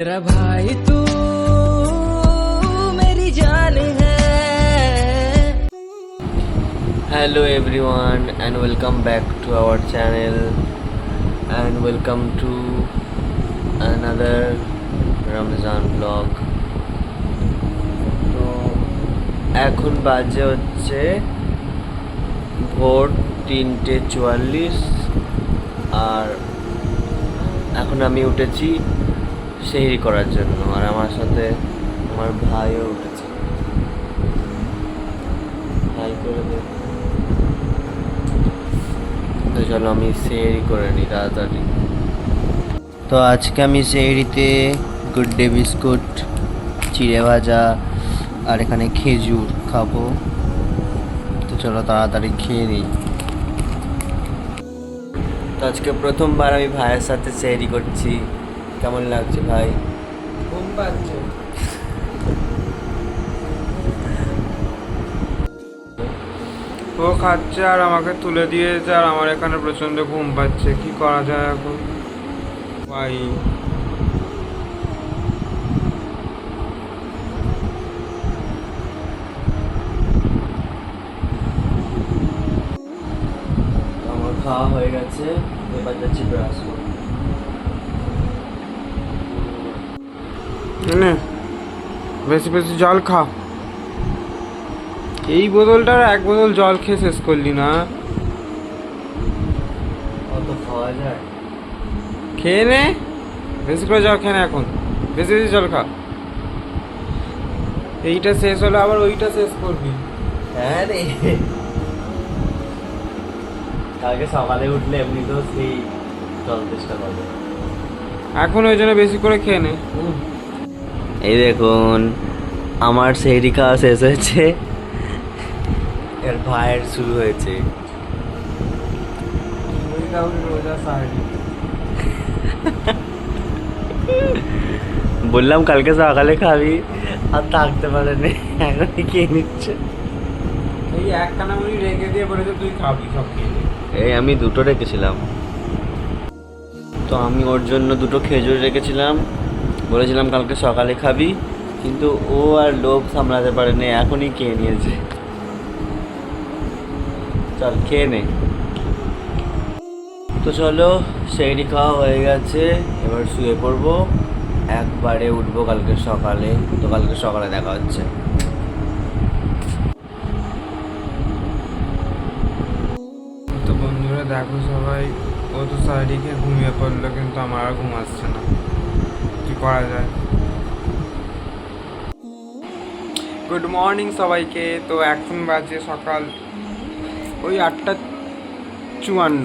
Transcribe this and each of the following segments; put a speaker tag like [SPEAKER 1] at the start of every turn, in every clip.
[SPEAKER 1] तेरा भाई तू मेरी जान है
[SPEAKER 2] hello everyone and welcome back to our channel and welcome to another ramazan vlog তো এখন বাজে হচ্ছে ভোর তিনটে চুয়াল্লিশ আর এখন আমি উঠেছি সেহরি করার জন্য, আর আমার সাথে আমার ভাইও উঠেছে। ভাই করে তো চলো আমি সেহরি করে নিই তাড়াতাড়ি। তো আজকে আমি সেহরিতে গুড ডে বিস্কুট, চিড়ে ভাজা, আর এখানে খেজুর খাব। তো চলো তাড়াতাড়ি খেয়ে নিই। তো আজকে প্রথমবার আমি ভাইয়ের সাথে সেহরি করছি। কেমন লাগছে ভাই?
[SPEAKER 1] ঘুম পাচ্ছে।
[SPEAKER 3] ও খাচ্ছে আর আমাকে তুলে দিয়েছে আর আমার এখানে প্রচণ্ড ঘুম পাচ্ছে। কি করা যায় এখন? ভাই।
[SPEAKER 2] আমার খাওয়া হয়ে গেছে এবার যাচ্ছি ব্রাশ
[SPEAKER 3] নে বেশি বেশি জল খা। এই বোতলটার এক বোতল জল খেয়ে শেষ করলি না?
[SPEAKER 2] অত খাওয়া যায়?
[SPEAKER 3] খেয়ে নে। বেশি করে জল খেয়ে এখন। বেশি বেশি জল খা। এইটা শেষ হলে আবার ওইটা শেষ করবি।
[SPEAKER 2] হ্যাঁ রে। কালকে সকালে উঠলে এমনি তো সেই জল চেষ্টা করবে
[SPEAKER 3] এখন ওই জন্য বেশি করে খেয়ে নে।
[SPEAKER 2] এই দেখুন আমার সেহরি খাওয়া শেষ হয়েছে। এর ভাইয়ের শুরু হয়েছে। বললাম কালকে সকালে খাবি আর থাকতে পারেনি এখন খেয়ে নিচ্ছে?
[SPEAKER 3] এই একখানা মুড়ি রেখে দিয়ে বলেছে তুই খাবি সব খেয়ে
[SPEAKER 2] এই আমি দুটো রেখেছিলাম। তো আমি ওর জন্য দুটো খেজুর রেখেছিলাম বলেছিলাম কালকে সকালে খাবি, কিন্তু ও আর লোভ সামলাতে পারেনি, এখনই খেয়ে নিয়েছে। চল, খেয়ে নে। তো চলো, সেইটি খাওয়া হয়ে গেছে, এবার শুয়ে পড়ব। একবারে উঠবো কালকে সকালে, তো কালকে সকালে দেখা হচ্ছে।
[SPEAKER 3] তো বন্ধুরা, দেখো সবাই, ও তো সাইডিকে ঘুমিয়ে পড়ল, কিন্তু আমার আর ঘুম আসছে না। করা যায়। গুড মর্নিং সবাইকে। তো এখন বাজে সকাল ওই আটটা চুয়ান্ন।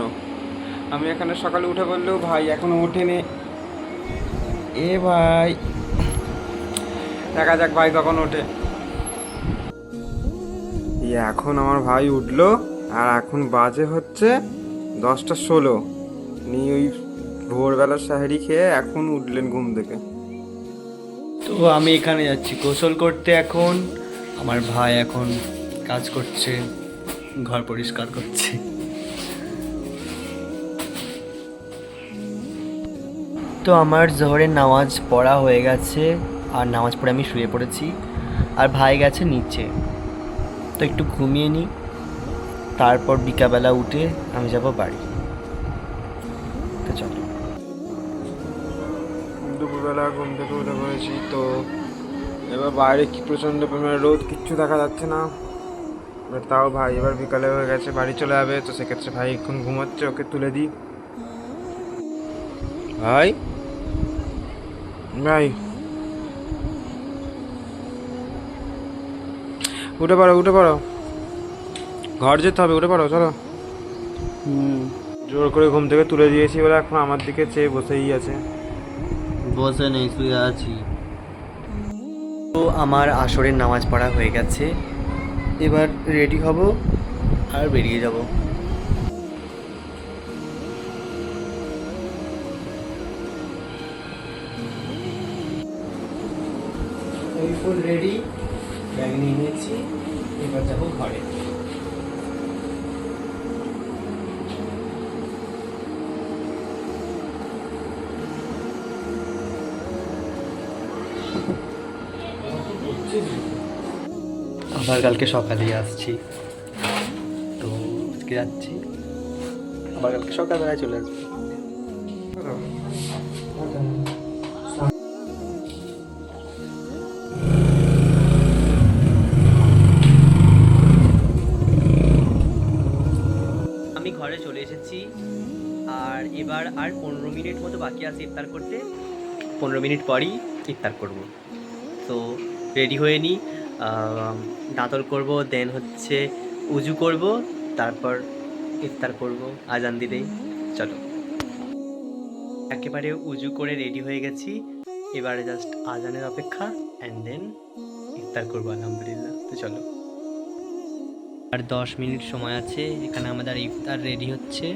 [SPEAKER 3] আমি এখানে সকালে উঠে বললেও ভাই এখনও ওঠেনি। এ ভাই। দেখা যাক ভাই কখন ওঠে। এখন আমার ভাই উঠল আর এখন বাজে হচ্ছে দশটা ষোলো। নিয়ে ওই ভোরবেলার সাহেরি খেয়ে এখন উঠলেন ঘুম থেকে।
[SPEAKER 2] তো আমি এখানে যাচ্ছি। গোসল করতে এখন। আমার ভাই এখন কাজ করছে, ঘর পরিষ্কার করছে। তো আমার জোহরের নামাজ পড়া হয়ে গেছে, আর নামাজ পড়ে আমি শুয়ে পড়েছি। আর ভাই গেছে নিচে। তো একটু ঘুমিয়ে নিই তারপর বিকাবেলা উঠে আমি যাব বাড়ি।
[SPEAKER 3] দুপুরবেলা ঘুম থেকে উঠে পড়েছি তো এবার বাইরে কি প্রচণ্ড পরিমাণে রোদ কিচ্ছু দেখা যাচ্ছে না। এবার তাও ভাই এবার বিকালে হয়ে গেছে বাড়ি চলে যাবে তো সেক্ষেত্রে ভাই এখন ঘুমোচ্ছে ওকে তুলে দিই। ভাই? ভাই? উঠে পড়ো উঠে পড়ো। ঘর যেতে হবে উঠে পড়ো চলো।
[SPEAKER 2] হুম।
[SPEAKER 3] জোর করে ঘুম থেকে তুলে দিয়েছি বলে এখন আমার দিকে চেয়ে বসেই আছে।
[SPEAKER 2] বসে নেই, শুয়ে আছি। তো আমার আসরের নামাজ পড়া হয়ে গেছে। এবার রেডি হব আর বেরিয়ে যাব। ফুল রেডি ব্যাগ নিয়ে নিয়েছি। এবার যাব ঘরে। আবার কালকে সকালেই আসছি। তো আজকে যাচ্ছি। আবার কালকে সকালবেলায় চলে আসব। আমি ঘরে চলে এসেছি। আর এবার আর পনেরো মিনিট মতো বাকি আছে ইফতার করতে। পনেরো মিনিট পরই ইফতার করব। তো রেডি হয়ে নিই দাঁতল করব দেন হচ্ছে উজু করব তারপর ইফতার করব আজান দিলেই। চলো। একেবারে উজু করে রেডি হয়ে গেছি। এবারে জাস্ট আজানের অপেক্ষা অ্যান্ড দেন ইফতার করব আলহামদুলিল্লাহ। তো চলো। আর দশ মিনিট সময় আছে এখানে আমাদের ইফতার রেডি হচ্ছে।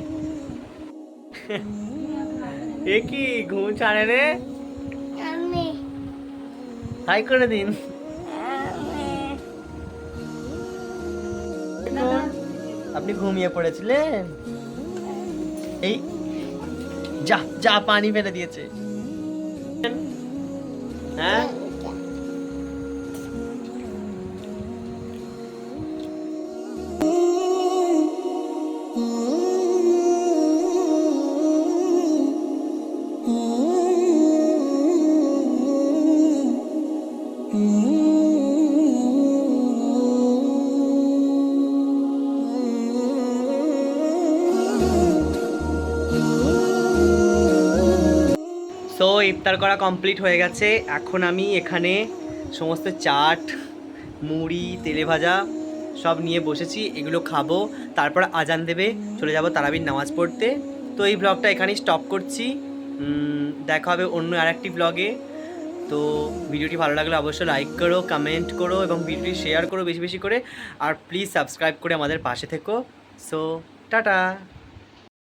[SPEAKER 2] এ কি ঘুম ছাড়ে রে? হাই করে দিন। আপনি ঘুমিয়ে পড়েছিলেন? এই যা যা পানি ফেলে দিয়েছে। হ্যাঁ? সো ইফতার করা কমপ্লিট হয়ে গেছে। এখন আমি এখানে সমস্ত চাট, মুড়ি, তেলে ভাজা সব নিয়ে বসেছি, এগুলো খাব। তারপর আজান দেবে, চলে যাব তারাবির নামাজ পড়তে। তো এই ব্লগটা এখানেই স্টপ করছি। দেখা হবে অন্য আরেকটি ব্লগে তো ভিডিওটি ভালো লাগলে অবশ্যই লাইক করো কমেন্ট করো এবং ভিডিওটি শেয়ার করো বেশি বেশি করে। আর প্লিজ সাবস্ক্রাইব করে আমাদের পাশে থেকো। So tata!